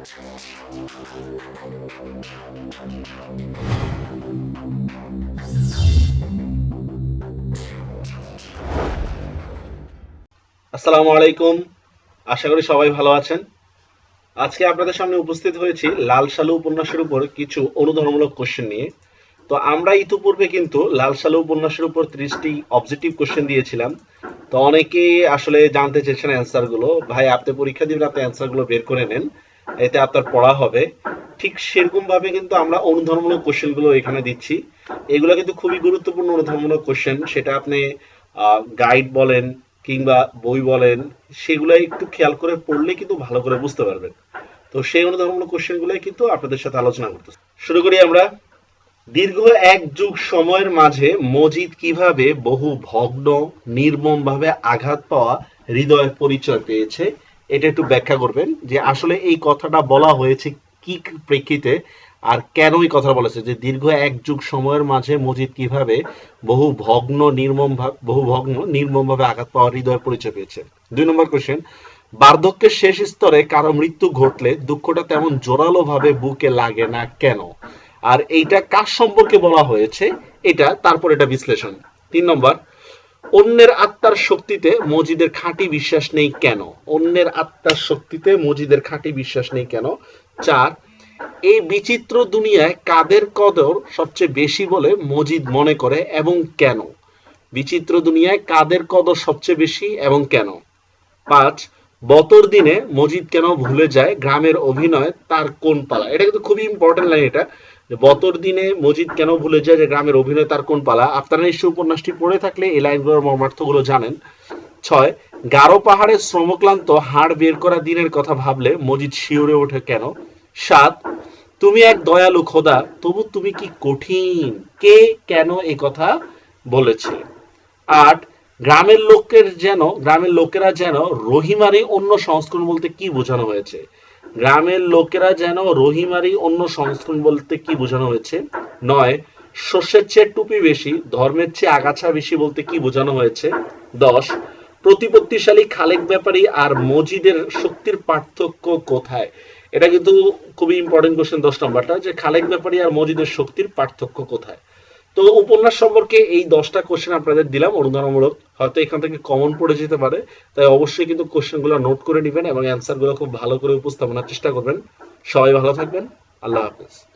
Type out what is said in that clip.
আসসালামু আলাইকুম। আশা করি সবাই ভালো আছেন। আজকে আপনাদের সামনে উপস্থিত হয়েছি লাল সালু উপন্যাসের উপর কিছু অনুধানমূলক কোশ্চেন নিয়ে। তো আমরা ইতিপূর্বে কিন্তু লাল সালু উপন্যাসের উপর ত্রিশটি অবজেক্টিভ কোশ্চেন দিয়েছিলাম। তো অনেকেই আসলে জানতে চেয়েছেন অ্যান্সারগুলো। ভাই, আপনি পরীক্ষা দিবেন, আপনি অ্যান্সারগুলো বের করে নেন। এতে আপনার পড়া হবে। ঠিক সেরকম ভাবে কিন্তু আমরা অনুধানমূলক কোশ্চেনগুলো এখানে দিচ্ছি। এগুলো কিন্তু খুবই গুরুত্বপূর্ণ অনুধানমূলক কোশ্চেন। সেটা আপনি গাইড বলেন কিংবা বই বলেন, সেগুলো একটু খেয়াল করে পড়লে কিন্তু ভালো করে বুঝতে পারবেন। তো সেই অনুধানমূলক কোশ্চেন গুলোই কিন্তু আপনাদের সাথে আলোচনা করতেছি। শুরু করি আমরা। দীর্ঘ এক যুগ সময়ের মাঝে মজিদ কীভাবে বহু ভগ্ন নির্মম ভাবে আঘাত পাওয়া হৃদয় পরিচয় পেয়েছে? এটা একটু ব্যাখ্যা করবেন যে আসলে এই কথাটা বলা হয়েছে কি প্রেক্ষিতে আর কেন এই কথা বলেছে যে দীর্ঘ এক যুগ সময়ের মাঝে মজিদ কীভাবে বহু ভগ্ন নির্মম বহু ভগ্ন নির্মম ভাবে আঘাত পাওয়া হৃদয় পরিচয় পেয়েছে? দুই নম্বর কোশ্চেন বার্ধক্যের শেষ স্তরে কারও মৃত্যু ঘটলে দুঃখটা তেমন জোরালো ভাবে বুকে লাগে না কেন? আর এইটা কার সম্পর্কে বলা হয়েছে? এটা, তারপর এটা বিশ্লেষণ। তিন নম্বর অন্যের আত্মার শক্তিতে মজিদের খাঁটি বিশ্বাস নেই কেন? অন্যের আত্মার শক্তিতে মজিদের খাঁটি বিশ্বাস নেই কেন? চার, এই বিচিত্র দুনিয়ায় কাদের কদর সবচেয়ে বেশি বলে মজিদ মনে করে এবং কেন? বিচিত্র দুনিয়ায় কাদের কদর সবচেয়ে বেশি এবং কেন? পাঁচ, বতর দিনে মজিদ কেন ভুলে যায়? গ্রামের অভিনয় তার কোন পালা? এটা কিন্তু খুবই ইম্পর্টেন্ট লাইন এটা। যে বতর দিনে মজিদ কেন ভুলে যায় যে গ্রামের অভিনয় তার কোন পালা? আপনারা নিশ্চয় উপন্যাসটি পড়ে থাকলে এই লাইনগুলোর মর্মার্থগুলো জানেন। ছয়, গারো পাহাড়ের শ্রমক্লান্ত হাড় বের করা দিনের কথা ভাবলে মজিদ শিউরে ওঠে কেন? সাত, তুমি এক দয়ালু খোদা, তবু তুমি কি কঠিন? কে কেন এই কথা বলেছে? আট, গ্রামের লোকের যেন, গ্রামের লোকেরা যেন রহিমারি অন্য সংস্করণ বলতে কি বোঝানো হয়েছে? গ্রামের লোকেরা যেন রহিমারি অন্য সংস্করণ বলতে কি বোঝানো হয়েছে? নয়, শস্যের চেয়ে টুপি বেশি, ধর্মের চেয়ে আগাছা বেশি বলতে কি বোঝানো হয়েছে? দশ, প্রতিপত্তিশালী খালেক ব্যাপারী আর মজিদের শক্তির পার্থক্য কোথায়? এটা কিন্তু খুবই ইম্পর্টেন্ট কোশ্চেন দশ নম্বরটা, যে খালেক ব্যাপারী আর মজিদের শক্তির পার্থক্য কোথায়? তো উপন্যাস সম্পর্কে এই দশটা কোশ্চেন আপনাদের দিলাম, অনুদানমূলক। হয়তো এখান থেকে কমন পড়ে যেতে পারে, তাই অবশ্যই কিন্তু কোশ্চেনগুলো নোট করে নেবেন এবং অ্যান্সারগুলো খুব ভালো করে উপস্থাপনার চেষ্টা করবেন। সবাই ভালো থাকবেন, আল্লাহ হাফেজ।